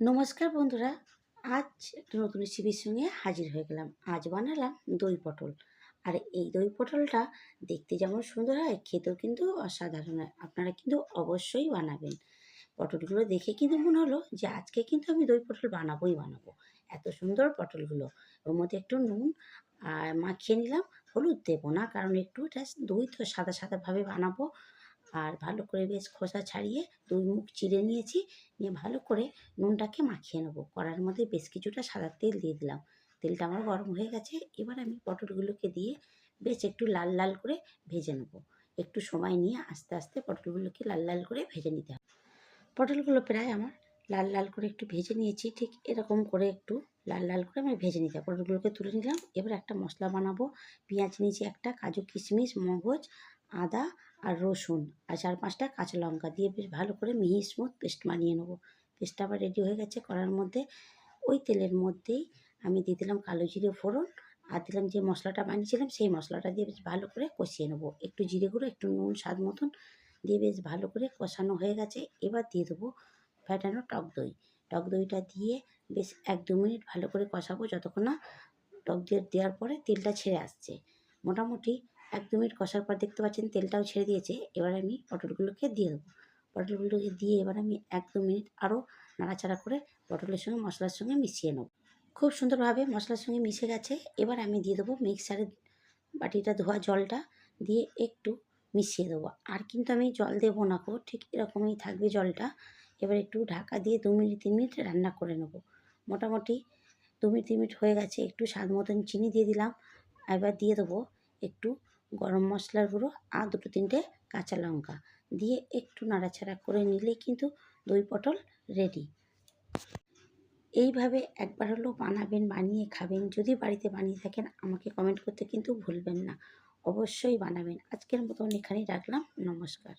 নমস্কার বন্ধুরা, আজ নতুন রেসিপির সঙ্গে হাজির হয়ে গেলাম। আজ বানালাম দই পটল। আর এই দই পটলটা দেখতে যেমন সুন্দর হয়, খেতেও কিন্তু অসাধারণ হয়। আপনারা কিন্তু অবশ্যই বানাবেন। পটলগুলো দেখে কিন্তু মনে হলো যে আজকে কিন্তু আমি দই পটল বানাবোই বানাবো। এত সুন্দর পটলগুলো। ওর মধ্যে একটু নুন আর মাখিয়ে নিলাম। হলুদ দেবো না, কারণ একটু জাস্ট দই তো সাদা সাদাভাবে বানাবো। আর ভালো করে বেশ খোসা ছাড়িয়ে দুই মুখ চিড়ে নিয়েছি, নিয়ে ভালো করে নুনটাকে মাখিয়ে নেব। কড়ার মধ্যে বেশ কিছুটা সাদা তেল দিয়ে দিলাম। তেলটা আমার গরম হয়ে গেছে, এবার আমি পটলগুলোকে দিয়ে বেশ একটু লাল লাল করে ভেজে নেব। একটু সময় নিয়ে আস্তে আস্তে পটলগুলোকে লাল লাল করে ভেজে নিতে হবে। পটলগুলো প্রায় আমার লাল লাল করে একটু ভেজে নিয়েছি, ঠিক এরকম করে একটু লাল লাল করে আমি ভেজে নিতে পটলগুলোকে তুলে নিলাম, এবার একটা মশলা বানাবো। পেঁয়াজ নিয়েছি একটা, কাজু কিশমিশ, মগজ আদা আর রসুন আর চার পাঁচটা কাঁচা লঙ্কা দিয়ে বেশ ভালো করে মিহি স্মুথ পেস্ট বানিয়ে নেব। পেস্টটা আবার রেডি হয়ে গেছে করার মধ্যে। ওই তেলের মধ্যেই আমি দিয়ে দিলাম কালো জিরে ফোড়ন আর দিলাম যে মশলাটা বানিয়েছিলাম সেই মশলাটা দিয়ে বেশ ভালো করে কষিয়ে নেব। একটু জিরে গুঁড়ো, একটু নুন, স্বাদ মতন দিয়ে বেশ ভালো করে কষানো হয়ে গেছে। এবার দিয়ে দেবো ফ্যাটানো টক দই। টক দইটা দিয়ে বেশ এক দু মিনিট ভালো করে কষাবো যতক্ষণ না টক দিয়ে দেওয়ার পরে তেলটা ছেড়ে আসছে। মোটামুটি এক দু মিনিট কষার পর দেখতে পাচ্ছেন তেলটাও ছেড়ে দিয়েছে। এবার আমি পটলগুলোকে দিয়ে দেবো। পটলগুলোকে দিয়ে এবার আমি এক দু মিনিট আরও নাড়াচাড়া করে পটলের সঙ্গে, মশলার সঙ্গে মিশিয়ে নেব। খুব সুন্দরভাবে মশলার সঙ্গে মিশে গেছে। এবার আমি দিয়ে দেবো মিক্সারের বাটিটা ধোয়া জলটা দিয়ে একটু মিশিয়ে দেবো। আর কিন্তু আমি জল দেবো না গো, ঠিক এরকমই থাকবে জলটা। এবার একটু ঢাকা দিয়ে দু মিনিট, তিন মিনিট রান্না করে নেব। মোটামুটি দু মিনিট, তিন মিনিট হয়ে গেছে। একটু স্বাদ মতন চিনি দিয়ে দিলাম। এবার দিয়ে দেবো একটু গরম মশলার গুঁড়ো, আর দুটো তিনটে কাঁচা লঙ্কা দিয়ে একটু নাড়াচাড়া করে নিলে কিন্তু দই পটল রেডি এইভাবে একবার হলেও বানাবেন, বানিয়ে খাবেন। যদি বাড়িতে বানিয়ে থাকেন, আমাকে কমেন্ট করতে কিন্তু ভুলবেন না। অবশ্যই বানাবেন। আজকের মতন এখানেই রাখলাম। নমস্কার।